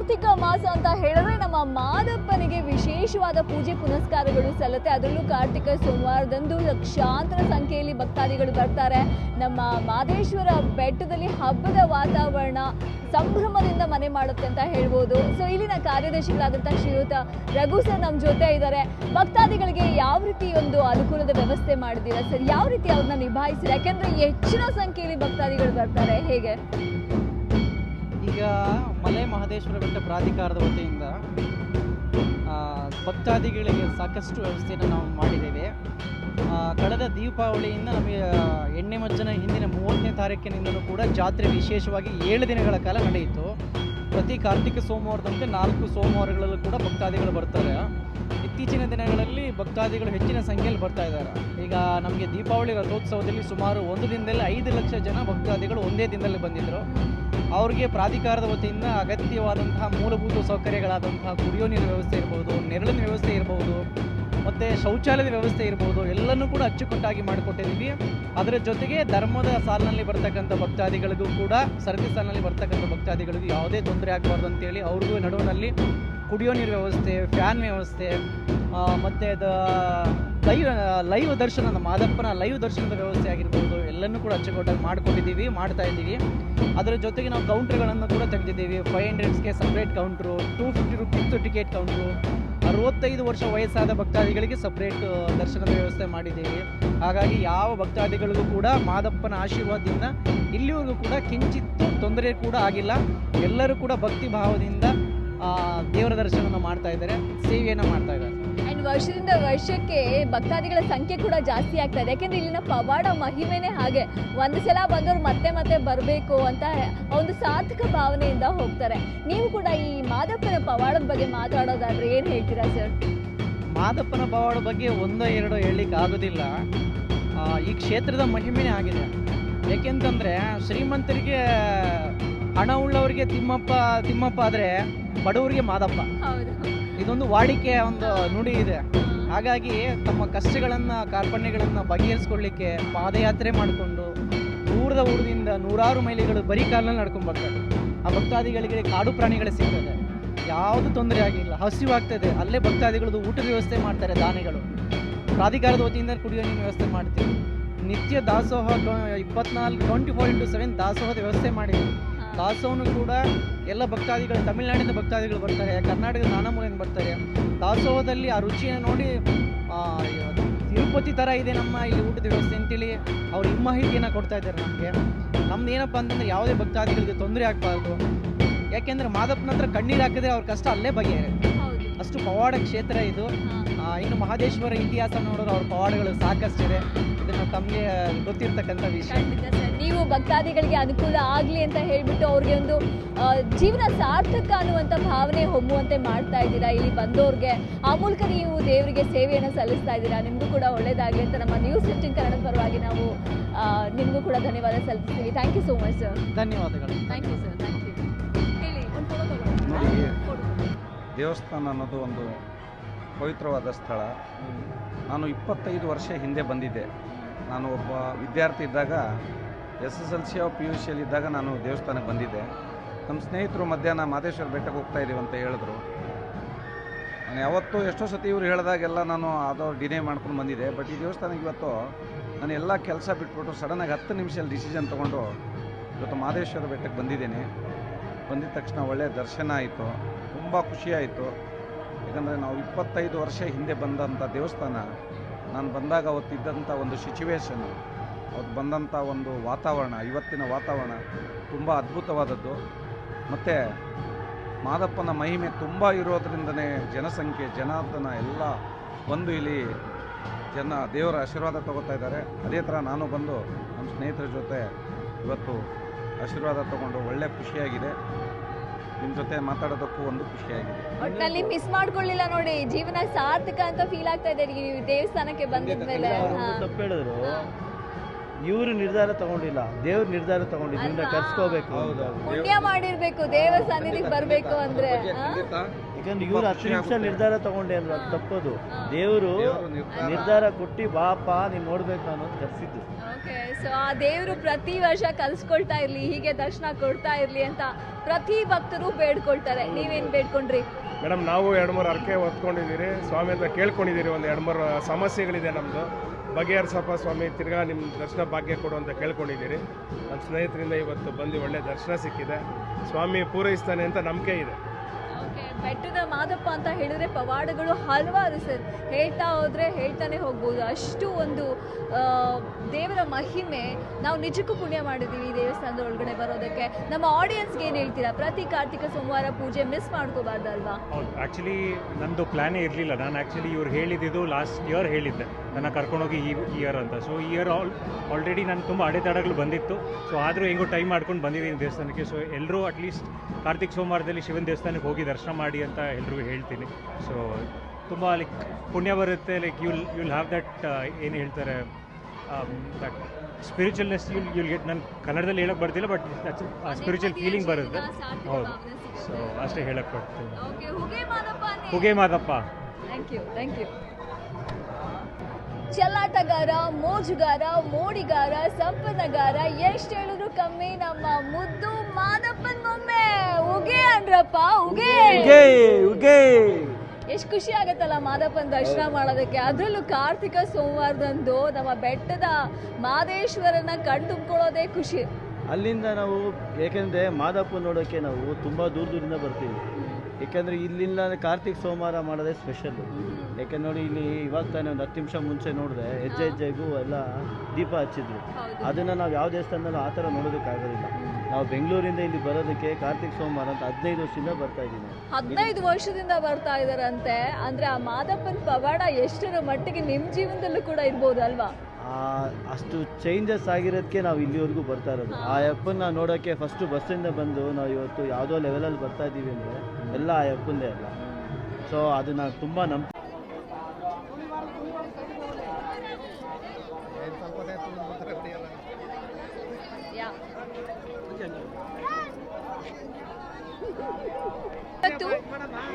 ಕಾರ್ತಿಕ ಮಾಸ ಅಂತ ಹೇಳಿದ್ರೆ ನಮ್ಮ ಮಾದಪ್ಪನಿಗೆ ವಿಶೇಷವಾದ ಪೂಜೆ ಪುನಸ್ಕಾರಗಳು ಸಲ್ಲತ್ತೆ. ಅದರಲ್ಲೂ ಕಾರ್ತಿಕ ಸೋಮವಾರದಂದು ಲಕ್ಷಾಂತರ ಸಂಖ್ಯೆಯಲ್ಲಿ ಭಕ್ತಾದಿಗಳು ಬರ್ತಾರೆ. ನಮ್ಮ ಮಾದೇಶ್ವರ ಬೆಟ್ಟದಲ್ಲಿ ಹಬ್ಬದ ವಾತಾವರಣ ಸಂಭ್ರಮದಿಂದ ಮನೆ ಮಾಡುತ್ತೆ ಅಂತ ಹೇಳ್ಬೋದು. ಸೊ ಇಲ್ಲಿನ ಕಾರ್ಯದರ್ಶಿಗಳಾದಂಥ ಶ್ರೀಯುತ ರಘು ಸರ್ ನಮ್ಮ ಜೊತೆ ಇದ್ದಾರೆ. ಭಕ್ತಾದಿಗಳಿಗೆ ಯಾವ ರೀತಿ ಒಂದು ಅನುಕೂಲದ ವ್ಯವಸ್ಥೆ ಮಾಡಿದ್ದೀರಾ ಸರ್? ಯಾವ ರೀತಿ ಅವ್ರನ್ನ ನಿಭಾಯಿಸಿದ್ರೆ ಯಾಕೆಂದ್ರೆ ಹೆಚ್ಚಿನ ಸಂಖ್ಯೆಯಲ್ಲಿ ಭಕ್ತಾದಿಗಳು ಬರ್ತಾರೆ. ಹೇಗೆ? ಈಗ ಮಲೆ ಮಹದೇಶ್ವರ ಬೆಟ್ಟ ಪ್ರಾಧಿಕಾರದ ವತಿಯಿಂದ ಭಕ್ತಾದಿಗಳಿಗೆ ಸಾಕಷ್ಟು ವ್ಯವಸ್ಥೆಯನ್ನು ನಾವು ಮಾಡಿದ್ದೇವೆ. ಕಳೆದ ದೀಪಾವಳಿಯಿಂದ ನಮಗೆ ಎಣ್ಣೆ ಮಜ್ಜನ ಹಿಂದಿನ ಮೂವತ್ತನೇ ತಾರೀಕಿನಿಂದಲೂ ಕೂಡ ಜಾತ್ರೆ ವಿಶೇಷವಾಗಿ ಏಳು ದಿನಗಳ ಕಾಲ ನಡೆಯಿತು. ಪ್ರತಿ ಕಾರ್ತಿಕ ಸೋಮವಾರದಂತೆ ನಾಲ್ಕು ಸೋಮವಾರಗಳಲ್ಲೂ ಕೂಡ ಭಕ್ತಾದಿಗಳು ಬರ್ತಾರೆ. ಇತ್ತೀಚಿನ ದಿನಗಳಲ್ಲಿ ಭಕ್ತಾದಿಗಳು ಹೆಚ್ಚಿನ ಸಂಖ್ಯೆಯಲ್ಲಿ ಬರ್ತಾ ಇದ್ದಾರೆ. ಈಗ ನಮಗೆ ದೀಪಾವಳಿ ರಥೋತ್ಸವದಲ್ಲಿ ಸುಮಾರು ಒಂದು ದಿನದಲ್ಲಿ ಐದು ಲಕ್ಷ ಜನ ಭಕ್ತಾದಿಗಳು ಒಂದೇ ದಿನದಲ್ಲಿ ಬಂದಿದ್ದರು. ಅವ್ರಿಗೆ ಪ್ರಾಧಿಕಾರದ ವತಿಯಿಂದ ಅಗತ್ಯವಾದಂತಹ ಮೂಲಭೂತ ಸೌಕರ್ಯಗಳಾದಂತಹ ಕುಡಿಯೋ ನೀರಿನ ವ್ಯವಸ್ಥೆ ಇರ್ಬೋದು, ನೆರಳಿನ ವ್ಯವಸ್ಥೆ ಇರ್ಬೋದು, ಮತ್ತು ಶೌಚಾಲಯದ ವ್ಯವಸ್ಥೆ ಇರ್ಬೋದು, ಎಲ್ಲನೂ ಕೂಡ ಅಚ್ಚುಕಟ್ಟಾಗಿ ಮಾಡಿಕೊಟ್ಟಿದ್ದೀವಿ. ಅದರ ಜೊತೆಗೆ ಧರ್ಮದ ಸಾಲಿನಲ್ಲಿ ಬರ್ತಕ್ಕಂಥ ಭಕ್ತಾದಿಗಳಿಗೂ ಕೂಡ ಸರತಿ ಸಾಲಿನಲ್ಲಿ ಬರ್ತಕ್ಕಂಥ ಭಕ್ತಾದಿಗಳಿಗೂ ಯಾವುದೇ ತೊಂದರೆ ಆಗಬಾರ್ದು ಅಂತೇಳಿ ಅವ್ರಿಗೂ ನಡುವಿನಲ್ಲಿ ಕುಡಿಯೋ ನೀರು ವ್ಯವಸ್ಥೆ, ಫ್ಯಾನ್ ವ್ಯವಸ್ಥೆ ಮತ್ತು ದ, ಲೈವ್ ಲೈವ್ ದರ್ಶನದ ಮಾದಪ್ಪನ ಲೈವ್ ದರ್ಶನದ ವ್ಯವಸ್ಥೆ ಆಗಿರ್ಬೋದು, ಎಲ್ಲನೂ ಕೂಡ ಅಚ್ಚುಕಟ್ಟಾಗಿ ಮಾಡಿಕೊಟ್ಟಿದ್ದೀವಿ, ಮಾಡ್ತಾ ಇದ್ದೀವಿ. ಅದರ ಜೊತೆಗೆ ನಾವು ಕೌಂಟ್ರ್ಗಳನ್ನು ಕೂಡ ತೆಗೆದಿದ್ದೀವಿ. Five ಹಂಡ್ರೆಡ್ಸ್ಗೆ separate counter two fifty rupees ticket counter ಅರವತ್ತೈದು ವರ್ಷ ವಯಸ್ಸಾದ ಭಕ್ತಾದಿಗಳಿಗೆ ಸಪ್ರೇಟ್ ದರ್ಶನದ ವ್ಯವಸ್ಥೆ ಮಾಡಿದ್ದೀವಿ. ಹಾಗಾಗಿ ಯಾವ ಭಕ್ತಾದಿಗಳಿಗೂ ಕೂಡ ಮಾದಪ್ಪನ ಆಶೀರ್ವಾದದಿಂದ ಇಲ್ಲಿವರೆಗೂ ಕೂಡ ಕಿಂಚಿತ್ತು ತೊಂದರೆ ಕೂಡ ಆಗಿಲ್ಲ. ಎಲ್ಲರೂ ಕೂಡ ಭಕ್ತಿ ಭಾವದಿಂದ ದೇವರ ದರ್ಶನವನ್ನು ಮಾಡ್ತಾ ಇದ್ದಾರೆ. ಸೇವೆಯನ್ನು ಮಾಡ್ತಾ ಇದ್ದಾರೆ. ವರ್ಷದಿಂದ ವರ್ಷಕ್ಕೆ ಭಕ್ತಾದಿಗಳ ಸಂಖ್ಯೆ ಕೂಡ ಜಾಸ್ತಿ ಆಗ್ತಾ ಇದೆ. ಯಾಕೆಂದ್ರೆ ಇಲ್ಲಿನ ಪವಾಡ ಮಹಿಮೆನೇ ಹಾಗೆ. ಒಂದು ಸಲ ಬಂದವರು ಮತ್ತೆ ಮತ್ತೆ ಬರಬೇಕು ಅಂತ ಒಂದು ಸಾರ್ಥಕ ಭಾವನೆಯಿಂದ ಹೋಗ್ತಾರೆ. ನೀವು ಕೂಡ ಈ ಮಾದಪ್ಪನ ಪವಾಡದ ಬಗ್ಗೆ ಮಾತಾಡೋದಾದ್ರೆ ಏನು ಹೇಳ್ತೀರಾ ಸರ್ ಮಾದಪ್ಪನ ಪವಾಡ ಬಗ್ಗೆ ಒಂದೋ ಎರಡೋ ಹೇಳಲಿಕ್ಕೆ ಆಗೋದಿಲ್ಲ. ಈ ಕ್ಷೇತ್ರದ ಮಹಿಮೆನೇ ಆಗಿದೆ. ಏಕೆಂತಂದರೆ ಶ್ರೀಮಂತರಿಗೆ ಹಣ ಉಳ್ಳವರಿಗೆ ತಿಮ್ಮಪ್ಪ ತಿಮ್ಮಪ್ಪ ಆದರೆ ಬಡವರಿಗೆ ಮಾದಪ್ಪ. ಹೌದು. ಇದೊಂದು ವಾಡಿಕೆಯ ಒಂದು ನುಡಿ ಇದೆ. ಹಾಗಾಗಿ ತಮ್ಮ ಕಷ್ಟಗಳನ್ನು, ಕಾರ್ಪಣ್ಯಗಳನ್ನು ಬಗೆಹರಿಸ್ಕೊಳ್ಳಿಕ್ಕೆ ಪಾದಯಾತ್ರೆ ಮಾಡಿಕೊಂಡು ದೂರದ ಊರಿನಿಂದ ನೂರಾರು ಮೈಲಿಗಳು ಬರೀ ಕಾಲಲ್ಲಿ ನಡ್ಕೊಂಡು ಬರ್ತಾರೆ. ಆ ಭಕ್ತಾದಿಗಳಿಗೆ ಕಾಡು ಪ್ರಾಣಿಗಳೇ ಸಿಗ್ತದೆ. ಯಾವುದು ತೊಂದರೆ ಆಗಿಲ್ಲ. ಹಸಿವಾಗ್ತದೆ ಅಲ್ಲೇ ಭಕ್ತಾದಿಗಳದ್ದು ಊಟದ ವ್ಯವಸ್ಥೆ ಮಾಡ್ತಾರೆ ದಾನಿಗಳು. ಪ್ರಾಧಿಕಾರದ ವತಿಯಿಂದ ಕುಡಿಯೋ ನೀರಿನ ವ್ಯವಸ್ಥೆ ಮಾಡ್ತೀವಿ. ನಿತ್ಯ ದಾಸೋಹ ಇಪ್ಪತ್ನಾಲ್ಕು ಟ್ವೆಂಟಿ ಫೋರ್ ಇಂಟು ಸೆವೆನ್ ದಾಸೋಹದ ವ್ಯವಸ್ಥೆ ಮಾಡಿದ್ದೀವಿ. ದಾಸೋಹನು ಕೂಡ ಎಲ್ಲ ಭಕ್ತಾದಿಗಳು, ತಮಿಳುನಾಡಿನ ಭಕ್ತಾದಿಗಳು ಬರ್ತಾರೆ, ಕರ್ನಾಟಕದ ನಾನಾ ಮೂಲೆಯಿಂದ ಬರ್ತಾರೆ. ದಾಸೋಹದಲ್ಲಿ ಆ ರುಚಿಯನ್ನು ನೋಡಿ ತಿರುಪತಿ ಥರ ಇದೆ ನಮ್ಮ ಇಲ್ಲಿ ಊಟದ ವ್ಯವಸ್ಥೆ ಅಂತೇಳಿ ಅವ್ರು ಈ ಮಾಹಿತಿಯನ್ನು ಕೊಡ್ತಾ ಇದ್ದಾರೆ ನಮಗೆ. ನಮ್ದು ಏನಪ್ಪ ಅಂತಂದ್ರೆ ಯಾವುದೇ ಭಕ್ತಾದಿಗಳಿಗೆ ತೊಂದರೆ ಆಗಬಾರ್ದು. ಯಾಕೆಂದರೆ ಮಾದಪ್ಪನ ಹತ್ರ ಕಣ್ಣೀರು ಹಾಕಿದ್ರೆ ಅವ್ರ ಕಷ್ಟ ಅಲ್ಲೇ ಬಗೆಹರೆ ಹೌದು ಅಷ್ಟು ಪವಾಡ ಕ್ಷೇತ್ರ ಇದು. ಇನ್ನು ಮಹದೇಶ್ವರ ಇತಿಹಾಸ ನೋಡಿದ್ರೆ ಅವ್ರ ಪವಾಡಗಳು ಸಾಕಷ್ಟಿದೆ. ಇದನ್ನು ತಮಗೆ ಗೊತ್ತಿರ್ತಕ್ಕಂಥ ವಿಷಯ. ಸರ್. ನೀವು ಭಕ್ತಾದಿಗಳಿಗೆ ಅನುಕೂಲ ಆಗಲಿ ಅಂತ ಹೇಳಿಬಿಟ್ಟು ಅವ್ರಿಗೆ ಒಂದು ಜೀವನ ಸಾರ್ಥಕ ಅನ್ನುವಂಥ ಭಾವನೆ ಹೊಮ್ಮುವಂತೆ ಮಾಡ್ತಾ ಇದ್ದೀರಾ? ಇಲ್ಲಿ ಬಂದವ್ರಿಗೆ ಆ ಮೂಲಕ ನೀವು ದೇವರಿಗೆ ಸೇವೆಯನ್ನು ಸಲ್ಲಿಸ್ತಾ ಇದ್ದೀರಾ? ನಿಮಗೂ ಕೂಡ ಒಳ್ಳೇದಾಗಲಿ ಅಂತ ನಮ್ಮ ನ್ಯೂಸ್ ಸಿಕ್ಸ್ಟೀನ್ ಕನ್ನಡ ಪರವಾಗಿ ನಾವು ನಿಮಗೂ ಕೂಡ ಧನ್ಯವಾದ ಸಲ್ಲಿಸ್ತೀವಿ. Thank you so much sir ಧನ್ಯವಾದಗಳು. Thank you sir thank you ಹೇಳಿ ಒಂದು ನೋಡಿ ದೇವಸ್ಥಾನ ಅನ್ನೋದು ಒಂದು ಪವಿತ್ರವಾದ ಸ್ಥಳ. ನಾನು ಇಪ್ಪತ್ತೈದು ವರ್ಷ ಹಿಂದೆ ಬಂದಿದ್ದೆ. ನಾನು ಒಬ್ಬ ವಿದ್ಯಾರ್ಥಿ ಇದ್ದಾಗ, S S L C P U ಸಿಯಲ್ಲಿ ಇದ್ದಾಗ ನಾನು ದೇವಸ್ಥಾನಕ್ಕೆ ಬಂದಿದ್ದೆ. ನಮ್ಮ ಸ್ನೇಹಿತರು ಮಧ್ಯಾಹ್ನ ಮಾದೇಶ್ವರ ಬೆಟ್ಟಕ್ಕೆ ಹೋಗ್ತಾ ಇದ್ದೀವಿ ಅಂತ ಹೇಳಿದ್ರು. ನಾನು ಯಾವತ್ತೂ ಎಷ್ಟೋ ಸತಿ ಇವರು ಹೇಳಿದಾಗೆಲ್ಲ ನಾನು ಅದು ಡಿನೇ ಮಾಡ್ಕೊಂಡು ಬಂದಿದ್ದೆ. ಬಟ್ ಈ ದೇವಸ್ಥಾನಕ್ಕೆ ಇವತ್ತು ನಾನು ಎಲ್ಲ ಕೆಲಸ ಬಿಟ್ಬಿಟ್ಟು ಸಡನ್ನಾಗಿ ಹತ್ತು ನಿಮಿಷದಲ್ಲಿ ಡಿಸಿಷನ್ ತೊಗೊಂಡು ಇವತ್ತು ಮಾದೇಶ್ವರ ಬೆಟ್ಟಕ್ಕೆ ಬಂದಿದ್ದೇನೆ. ಬಂದಿದ ತಕ್ಷಣ ಒಳ್ಳೆಯ ದರ್ಶನ ಆಯಿತು. ತುಂಬ ಖುಷಿಯಾಯಿತು. ಯಾಕಂದರೆ ನಾವು ಇಪ್ಪತ್ತೈದು ವರ್ಷ ಹಿಂದೆ ಬಂದಂಥ ದೇವಸ್ಥಾನ, ನಾನು ಬಂದಾಗ ಅವತ್ತಿದ್ದಂಥ ಒಂದು ಸಿಚುವೇಶನ್ನು ಅವತ್ತು ಬಂದಂಥ ಒಂದು ವಾತಾವರಣ, ಇವತ್ತಿನ ವಾತಾವರಣ ತುಂಬ ಅದ್ಭುತವಾದದ್ದು. ಮತ್ತು ಮಾದಪ್ಪನ ಮಹಿಮೆ ತುಂಬ ಇರೋದ್ರಿಂದನೇ ಜನಸಂಖ್ಯೆ, ಜನಾರ್ದನ ಎಲ್ಲ ಬಂದು ಇಲ್ಲಿ ಜನ ದೇವರ ಆಶೀರ್ವಾದ ತಗೋತಾ ಇದ್ದಾರೆ. ಅದೇ ಥರ ನಾನು ಬಂದು ನಮ್ಮ ಸ್ನೇಹಿತರ ಜೊತೆ ಇವತ್ತು ಆಶೀರ್ವಾದ ತಗೊಂಡು ಒಳ್ಳೆ ಖುಷಿಯಾಗಿದೆ. ನಿಮ್ಮ ಜೊತೆ ಮಾತಾಡೋದಕ್ಕೂ ಒಂದು ಖುಷಿಯಾಗಿದೆ. ಒಟ್ಟಿನಲ್ಲಿ ಮಿಸ್ ಮಾಡ್ಕೊಳ್ಳಿಲ್ಲ ನೋಡಿ ಜೀವನ ಸಾರ್ಥಕ ಅಂತ ಫೀಲ್ ಆಗ್ತಾ ಇದೆ ನೀವು ದೇವಸ್ಥಾನಕ್ಕೆ ಬಂದಿದ್ಮೇಲೆ ತಪ್ಪು ಹೇಳಿದ್ರು. ಇವರು ನಿರ್ಧಾರ ತಗೊಂಡಿಲ್ಲ ದೇವ್ರ ನಿರ್ಧಾರ ಅಲ್ವಾ? ಕರ್ಸ್ಕೋಬೇಕು. ಪುಣ್ಯ ಮಾಡಿರ್ಬೇಕು ದೇವಸ್ಥಾನಕ್ಕೆ ಸನ್ನಿಧಿಗೆ ಬರ್ಬೇಕು ಅಂದ್ರೆ? ಯಾಕಂದ್ರೆ ಇವ್ರು ಹತ್ತು ನಿಮಿಷ ನಿರ್ಧಾರ ತಗೊಂಡೆ ಅಂದ್ರೆ ಅದು ತಪ್ಪದು. ದೇವರು ನಿರ್ಧಾರ- ಕೊಟ್ಟು ಬಾಪ ನೀನು ನೋಡ್ಬೇಕು ಅನ್ನೋದು ಕರ್ಸಿದ್ದು. ಓಕೆ ಸೊ ಆ ದೇವರು ಪ್ರತಿ ವರ್ಷ ಕಲ್ಸ್ಕೊಳ್ತಾ ಇರ್ಲಿ ಹೀಗೆ ದರ್ಶನ ಕೊಡ್ತಾ ಇರ್ಲಿ ಅಂತ ಪ್ರತಿ ಭಕ್ತರು ಬೇಡ್ಕೊಳ್ತಾರೆ. ನೀವೇನ್ ಬೇಡ್ಕೊಂಡ್ರಿ? ಮೇಡಮ್ ನಾವು ಎರಡು ಮೂರು ಅರ್ಕೆ ಹೊತ್ಕೊಂಡಿದ್ದೀರಿ. ಸ್ವಾಮಿ ಅಂತ ಕೇಳ್ಕೊಂಡಿದ್ದೀರಿ ಒಂದು ಎರಡು ಮೂರು ಸಮಸ್ಯೆಗಳಿದೆ ನಮ್ಮದು ಬಗೆಹರಿಸಪ್ಪ ಸ್ವಾಮಿ ತಿರ್ಗಾ ನಿಮ್ಮ ದರ್ಶನ ಭಾಗ್ಯ ಕೊಡು ಅಂತ ಕೇಳ್ಕೊಂಡಿದ್ದೀರಿ. ನನ್ನ ಸ್ನೇಹಿತರಿಂದ ಇವತ್ತು ಬಂದು ಒಳ್ಳೆ ದರ್ಶನ ಸಿಕ್ಕಿದೆ. ಸ್ವಾಮಿ ಪೂರೈಸ್ತಾನೆ ಅಂತ ನಂಬಿಕೆ ಇದೆ. ಬೆಟ್ಟದ ಮಾದಪ್ಪ ಅಂತ ಹೇಳಿದ್ರೆ ಪವಾಡಗಳು ಹಲವಾರು ಸರ್. ಹೇಳ್ತಾ ಹೋದ್ರೆ ಹೇಳ್ತಾನೆ ಹೋಗ್ಬೋದು. ಅಷ್ಟು ಒಂದು ದೇವರ ಮಹಿಮೆ ನಾವು ನಿಜಕ್ಕೂ ಪುಣ್ಯ ಮಾಡಿದ್ದೀವಿ ಈ ದೇವಸ್ಥಾನದ ಒಳಗಡೆ ಬರೋದಕ್ಕೆ. ನಮ್ಮ ಆಡಿಯನ್ಸ್ಗೆ ಏನು ಹೇಳ್ತೀರಾ? ಪ್ರತಿ ಕಾರ್ತಿಕ ಸೋಮವಾರ ಪೂಜೆ ಮಿಸ್ ಮಾಡ್ಕೋಬಾರ್ದಲ್ವಾ? ಆ್ಯಕ್ಚುಲಿ ನಂದು ಪ್ಲ್ಯಾನೇ ಇರಲಿಲ್ಲ. ನಾನು ಆ್ಯಕ್ಚುಲಿ ಇವ್ರು ಹೇಳಿದ್ದು ಲಾಸ್ಟ್ ಇಯರ್ ಹೇಳಿದ್ದೆ. ನನ್ನ ಕರ್ಕೊಂಡೋಗಿ ಈ ಇಯರ್ ಅಂತ. ಸೊ ಈ ಇಯರ್ ಆಲ್ ಆಲ್ರೆಡಿ ನಾನು ತುಂಬ ಅಡೆತಡೆಗಳು ಬಂದಿತ್ತು. ಸೊ ಆದರೂ ಹೆಂಗೋ ಟೈಮ್ ಮಾಡ್ಕೊಂಡು ಬಂದಿದ್ದೀನಿ ದೇವಸ್ಥಾನಕ್ಕೆ. ಸೊ ಎಲ್ಲರೂ ಅಟ್ಲೀಸ್ಟ್ ಕಾರ್ತಿಕ್ ಸೋಮವಾರದಲ್ಲಿ ಶಿವನ ದೇವಸ್ಥಾನಕ್ಕೆ ಹೋಗಿ ದರ್ಶನ ಮಾಡಿ ಅಂತ ಎಲ್ರಿಗೂ ಹೇಳ್ತೀನಿ. ಸೊ ತುಂಬ ಲೈಕ್ ಪುಣ್ಯ ಬರುತ್ತೆ. Like you'll you'll have that ಏನು ಹೇಳ್ತಾರೆ that spiritualness you'll you'll get ನಾನು ಕನ್ನಡದಲ್ಲಿ ಹೇಳೋಕೆ ಬರ್ತಿಲ್ಲ ಬಟ್ ಸ್ಪಿರಿಚುವಲ್ ಫೀಲಿಂಗ್ ಬರುತ್ತೆ. ಹೌದು. ಸೊ ಅಷ್ಟೇ ಹೇಳಕ್ಕೆ ಬರ್ತೀನಿ. ಹುಗೆ Madappa thank you thank you ಚೆಲ್ಲಾಟಗಾರ ಮೋಜುಗಾರ ಮೋಡಿಗಾರ ಸಂಪನ್ನಗಾರ ಎಷ್ಟು ಹೇಳಿದ್ರು ಕಮ್ಮಿ ನಮ್ಮ ಮುದ್ದು ಮಾದಪ್ಪನ್ ಮೊಮ್ಮೆ ಉಗೆ ಅಂದ್ರಪ್ಪ ಉಗೆ. ಎಷ್ಟು ಖುಷಿ ಆಗತ್ತಲ್ಲ ಮಾದಪ್ಪನ ದರ್ಶನ ಮಾಡೋದಕ್ಕೆ. ಅದರಲ್ಲೂ ಕಾರ್ತಿಕ ಸೋಮವಾರದಂದು ನಮ್ಮ ಬೆಟ್ಟದ ಮಾದೇಶ್ವರನ ಕಣ್ತುಂಬ್ಕೊಳ್ಳೋದೇ ಖುಷಿ. ಅಲ್ಲಿಂದ ನಾವು ಏಕೆಂದರೆ ಮಾದಪ್ಪ ನೋಡೋಕ್ಕೆ ನಾವು ತುಂಬ ದೂರ ದೂರಿಂದ ಬರ್ತೀವಿ. ಏಕೆಂದರೆ ಇಲ್ಲಿಂದ ಕಾರ್ತಿಕ್ ಸೋಮವಾರ ಮಾಡೋದೇ ಸ್ಪೆಷಲ್ಲು ಯಾಕೆಂದ್ರೆ ನೋಡಿ ಇಲ್ಲಿ ಇವಾಗ ತಾನೇ ಒಂದು ಹತ್ತು ನಿಮಿಷ ಮುಂಚೆ ನೋಡಿದ್ರೆ ಹೆಜ್ಜೆ ಹೆಜ್ಜೆಗೂ ಎಲ್ಲ ದೀಪ ಹಚ್ಚಿದ್ರು ಅದನ್ನು ನಾವು ಯಾವ ದೇವಸ್ಥಾನದಲ್ಲೂ ಆ ಥರ ನೋಡೋದಕ್ಕಾಗೋದಿಲ್ಲ ನಾವು ಬೆಂಗಳೂರಿಂದ ಇಲ್ಲಿ ಬರೋದಕ್ಕೆ ಕಾರ್ತಿಕ್ ಸೋಮವಾರ ಅಂತ ಹದಿನೈದು ವರ್ಷದಿಂದ ಬರ್ತಾ ಇದ್ದೀನಿ. ಹದಿನೈದು ವರ್ಷದಿಂದ ಬರ್ತಾ ಇದ್ದಾರಂತೆ ಅಂದರೆ ಆ ಮಾದಪ್ಪನ ಪವಾಡ ಎಷ್ಟರ ಮಟ್ಟಿಗೆ ನಿಮ್ಮ ಜೀವನದಲ್ಲೂ ಕೂಡ ಇರ್ಬೋದು ಅಲ್ವಾ? ಅಷ್ಟು ಚೇಂಜಸ್ ಆಗಿರೋದಕ್ಕೆ ನಾವು ಇಲ್ಲಿವರೆಗೂ ಬರ್ತಾ ಇರೋದು. ಆ ಅಪ್ಪನ್ನ ನೋಡೋಕ್ಕೆ ಫಸ್ಟು ಬಸ್ಸಿಂದ ಬಂದು ನಾವು ಇವತ್ತು ಯಾವುದೋ ಲೆವೆಲಲ್ಲಿ ಬರ್ತಾ ಇದ್ದೀವಿ ಅಂದರೆ ಎಲ್ಲ ಆ ಅಪ್ಪಂದೇ ಅಲ್ಲ. ಸೊ ಅದನ್ನ ತುಂಬ ನಂಬ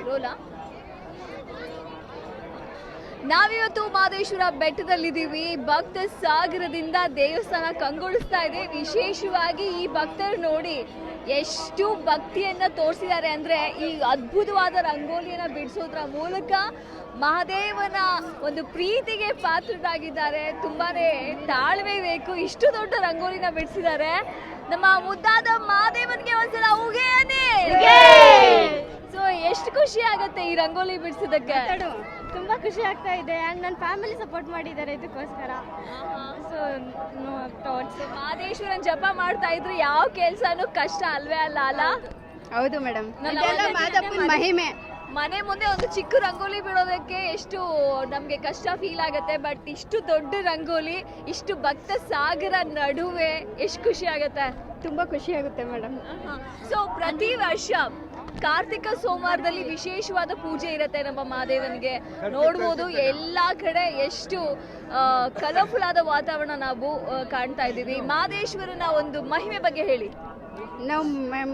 ರೋಲಾ ನಾವಿವತ್ತು ಮಾದೇಶ್ವರ ಬೆಟ್ಟದಲ್ಲಿದ್ದೀವಿ. ಭಕ್ತ ಸಾಗರದಿಂದ ದೇವಸ್ಥಾನ ಕಂಗೊಳಿಸ್ತಾ ಇದೆ. ವಿಶೇಷವಾಗಿ ಈ ಭಕ್ತರು ನೋಡಿ ಎಷ್ಟು ಭಕ್ತಿಯನ್ನ ತೋರಿಸಿದ್ದಾರೆ ಅಂದ್ರೆ ಈ ಅದ್ಭುತವಾದ ರಂಗೋಲಿಯನ್ನ ಬಿಡಿಸೋದ್ರ ಮೂಲಕ ಮಹಾದೇವನ ಒಂದು ಪ್ರೀತಿಗೆ ಪಾತ್ರರಾಗಿದ್ದಾರೆ. ತುಂಬಾನೇ ತಾಳ್ಮೆ ಬೇಕು. ಇಷ್ಟು ದೊಡ್ಡ ರಂಗೋಲಿನ ಬಿಡಿಸಿದ್ದಾರೆ. ನಮ್ಮ ಮುದ್ದಾದ ಮಹಾದೇವನಿಗೆ ಒಂದ್ಸಲ ಉಗೆ ಅನ್ನಿ. ಸೊ ಎಷ್ಟು ಖುಷಿ ಆಗತ್ತೆ ಈ ರಂಗೋಲಿ ಬಿಡಿಸಿದಕ್ಕೆ. ತುಂಬಾ ಖುಷಿ ಆಗ್ತಾ ಇದೆ. ಅಂಡ್ ನನ್ನ ಫ್ಯಾಮಿಲಿ ಸಪೋರ್ಟ್ ಮಾಡಿದ್ದಾರೆ ಇದಕ್ಕೋಸ್ಕರ. ಸೊ ನೋ ಥಾಟ್ಸ್ ಮಹದೇಶ್ವರನ್ ಜಪ ಮಾಡ್ತಾ ಇದ್ರು ಯಾವ ಕೆಲ್ಸನೂ ಕಷ್ಟ ಅಲ್ವೇ ಅಲ್ಲ ಅಲ್ಲ? ಹೌದು. ಮೇಡಮ್ ಮಹಿಮೆ. ಮನೆ ಮುಂದೆ ಒಂದು ಚಿಕ್ಕ ರಂಗೋಲಿ ಬಿಡೋದಕ್ಕೆ ಎಷ್ಟು ನಮಗೆ ಕಷ್ಟ ಫೀಲ್ ಆಗುತ್ತೆ ಬಟ್ ಇಷ್ಟು ದೊಡ್ಡ ರಂಗೋಲಿ ಇಷ್ಟು ಭಕ್ತ ಸಾಗರ ನಡುವೆ ಎಷ್ಟು ಖುಷಿ ಆಗುತ್ತೆ? ತುಂಬಾ ಖುಷಿ ಆಗುತ್ತೆ ಮೇಡಮ್ ಸೊ ಪ್ರತಿ ವರ್ಷ ಕಾರ್ತಿಕ ಸೋಮವಾರದಲ್ಲಿ ವಿಶೇಷವಾದ ಪೂಜೆ ಇರುತ್ತೆ ನಮ್ಮ ಮಹಾದೇವನಿಗೆ. ನೋಡ್ಬೋದು ಎಲ್ಲಾ ಕಡೆ ಎಷ್ಟು ಕಲರ್ಫುಲ್ ಆದ ವಾತಾವರಣ ನಾವು ಕಾಣ್ತಾ ಇದ್ದೀವಿ. ಮಹದೇಶ್ವರನ ಒಂದು ಮಹಿಮೆ ಬಗ್ಗೆ ಹೇಳಿ. ನಾವು ಮ್ಯಾಮ್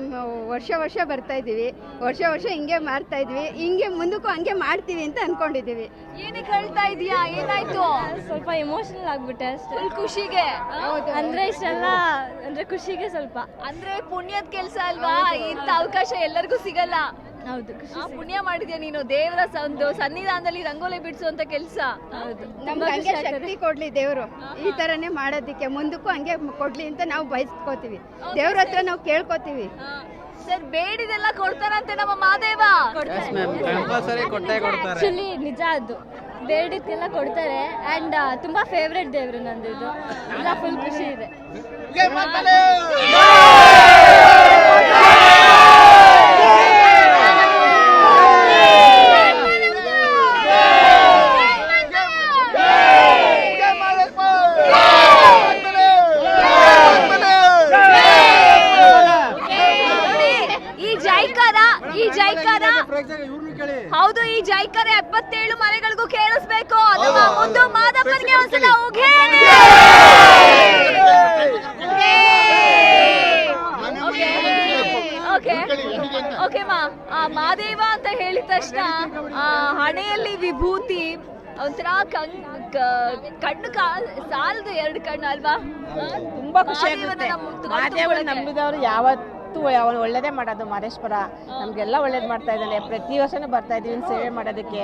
ವರ್ಷ ವರ್ಷ ಬರ್ತಾ ಇದ್ದೀವಿ. ವರ್ಷ ವರ್ಷ ಹಿಂಗೆ ಮಾಡ್ತಾ ಇದ್ವಿ. ಹಿಂಗೆ ಮುಂದಕ್ಕೂ ಹಂಗೆ ಮಾಡ್ತೀವಿ ಅಂತ ಅನ್ಕೊಂಡಿದ್ದೀವಿ. ಏನಕ್ಕೆ ಹೇಳ್ತಾ ಇದೀಯಾ? ಏನಾಯ್ತು? ಸ್ವಲ್ಪ ಎಮೋಷನಲ್ ಆಗ್ಬಿಟ್ಟೆ ಅಷ್ಟೇ. ಫುಲ್ ಖುಷಿಗೆ? ಅಂದ್ರೆ ಇಷ್ಟೆಲ್ಲ ಅಂದ್ರೆ ಖುಷಿಗೆ ಸ್ವಲ್ಪ. ಅಂದ್ರೆ ಪುಣ್ಯದ ಕೆಲಸ ಅಲ್ವಾ? ಇಂಥ ಅವಕಾಶ ಎಲ್ಲರಿಗೂ ಸಿಗಲ್ಲ. ಹೌದು ಆ, ಪುಣ್ಯ ಮಾಡಿದ್ಯಾ ನೀನು? ದೇವರ ಒಂದು ಸನ್ನಿಧಾನದಲ್ಲಿ ರಂಗೋಲಿ ಬಿಡಿಸುವಂತ ಕೆಲಸ. ಹೌದು. ನಮ್ಗೆ ಹಂಗೆ ಶಕ್ತಿ ಕೊಡ್ಲಿ ದೇವರು. ಈ ತರನೇ ಮಾಡೋದಿಕ್ಕೆ ಮುಂದಕ್ಕೂ ಹಂಗೆ ಕೊಡ್ಲಿ ಅಂತ ನಾವು ಬಯಸ್ಕೋತೀವಿ. ದೇವ್ರ ಹತ್ರ ನಾವು ಕೇಳ್ಕೊತೀವಿ. ಸರ್ ಬೇಡಿದೆಲ್ಲ ಕೊಡ್ತಾರಂತೆ ನಮ್ಮ ಮಾದೇವ ಆಕ್ಚುಲಿ ನಿಜ ಅದು. ಬೇಡಿದ್ದೆಲ್ಲ ಕೊಡ್ತಾರೆ. ಅಂಡ್ ತುಂಬಾ ಫೇವ್ರೆಟ್ ದೇವ್ರು ನಂದು ಇದು. ಎಲ್ಲ ಫುಲ್ ಖುಷಿ ಇದೆ ನೋಡಿ, ಈ ಜೈಕಾರ ಈ ಜೈಕಾರ ಹೌದು ಈ ಜೈಕಾರ ಎಪ್ಪತ್ತೇಳು ಮನೆಗಳಿಗೂ ಕೇಳಿಸ್ಬೇಕು ನಮ್ಮ ಮುದ್ದು ಮಾದಪ್ಪನಿಗೆ ಒಂದ್ಸಲ ಉಘೇನೆ ಓಕೆ ಮಾ ಆ ಮಾದೇವ ಅಂತ ಹೇಳಿದ ತಕ್ಷಣ ಆ ಹಣೆಯಲ್ಲಿ ವಿಭೂತಿ ಒಂಥರ ಕಣ್ ಕಣ್ಣು ಕಾಲ್ ಸಾಲದು ಎರಡು ಕಣ್ಣು ಅಲ್ವಾ? ತುಂಬಾ ಖುಷಿ ಆಗುತ್ತೆ. ನಂಬಿದವರು ಯಾವತ್ತೂ ಅವನು ಒಳ್ಳೇದೇ ಮಾಡೋದು ಮಾದೇಶ್ವರ. ನಮಗೆಲ್ಲ ಒಳ್ಳೇದು ಮಾಡ್ತಾ ಇದ್ದಾನೆ ಪ್ರತಿ ವರ್ಷನೂ ಬರ್ತಾ ಇದ್ದೀವಿ ಸೇವೆ ಮಾಡೋದಕ್ಕೆ.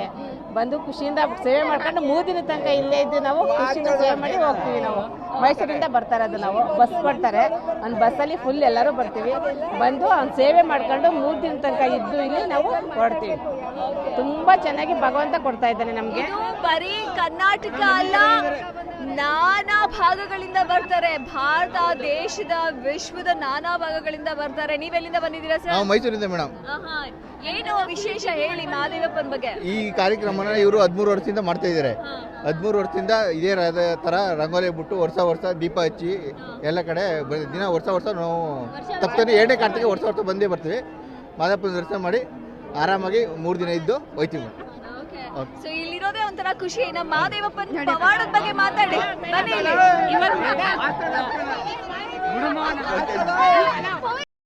ಬಂದು ಖುಷಿಯಿಂದ ಸೇವೆ ಮಾಡ್ಕೊಂಡು ಮೂರು ದಿನ ತನಕ ಇಲ್ಲೇ ಇದ್ದು ನಾವು ಖುಷಿಯಿಂದ ಸೇವೆ ಮಾಡಿ ಹೋಗ್ತೀವಿ ನಾವು. ಮೈಸೂರಿಂದ ಬರ್ತಾ ಇರೋದು ನಾವು. ಬಸ್ ಕೊಡ್ತಾರೆ ಒಂದು ಬಸ್ಸಲ್ಲಿ ಫುಲ್ ಎಲ್ಲರೂ ಬರ್ತೀವಿ. ಬಂದು ಅವ್ನು ಸೇವೆ ಮಾಡ್ಕೊಂಡು ಮೂರು ದಿನ ತನಕ ಇದ್ದು ಇಲ್ಲಿ ನಾವು ಹೊರಡ್ತೀವಿ. ತುಂಬ ಚೆನ್ನಾಗಿ ಭಗವಂತ ಕೊಡ್ತಾ ಇದ್ದಾನೆ ನಮಗೆ. ಬರೀ ಕರ್ನಾಟಕ ಅಲ್ಲ, ನಾನಾ ಭಾಗಗಳಿಂದ ಬರ್ತಾರೆ. ಭಾರತ, ದೇಶದ, ವಿಶ್ವದ ನಾನಾ ಭಾಗಗಳಿಂದ ಬರ್ತಾರೆ. ನೀವೆಲ್ಲಿಂದ ಬಂದಿದ್ದೀರಾ ನಾವು ಸರ್ ಮೈಸೂರಿಂದ ಮೇಡಮ್. ಆಹಾ. ಏನು ವಿಶೇಷ ಹೇಳಿ ಮಹಾದೇವಪ್ಪನ ಬಗ್ಗೆ? ಈ ಕಾರ್ಯಕ್ರಮನ ಇವರು ಹದಿಮೂರು ವರ್ಷದಿಂದ ಮಾಡ್ತಾ ಇದ್ದಾರೆ. ಹಾ. ಹದಿಮೂರು ವರ್ಷದಿಂದ ಇದೇ ರ- ಥರ ರಂಗೋಲಿ ಬಿಟ್ಟು ವರ್ಷ ವರ್ಷ ದೀಪ ಹಚ್ಚಿ ಎಲ್ಲ ಕಡೆ ಬ- ದಿನ ವರ್ಷ ವರ್ಷ ನಾವು ತಪ್ಪದೇ ಎರಡನೇ ಕಾರ್ತಿಗೆ ವರ್ಷ ವರ್ಷ ಬಂದೇ ಬರ್ತೀವಿ ಮಾದಪ್ಪನ ದರ್ಶನ ಮಾಡಿ ಆರಾಮಾಗಿ ಮೂರು ದಿನ ಇದ್ದು ಹೋಯ್ತೀವಿ. ಮೇಡಮ್. ಸೊ ಇಲ್ಲಿರೋದೇ ಒಂಥರ ಖುಷಿ. ನಮ್ಮ ಮಹಾದೇವಪ್ಪನ ಪವಾಡದ ಬಗ್ಗೆ ಮಾತಾಡಿ. ಬನ್ನಿ ಇಲ್ಲಿ.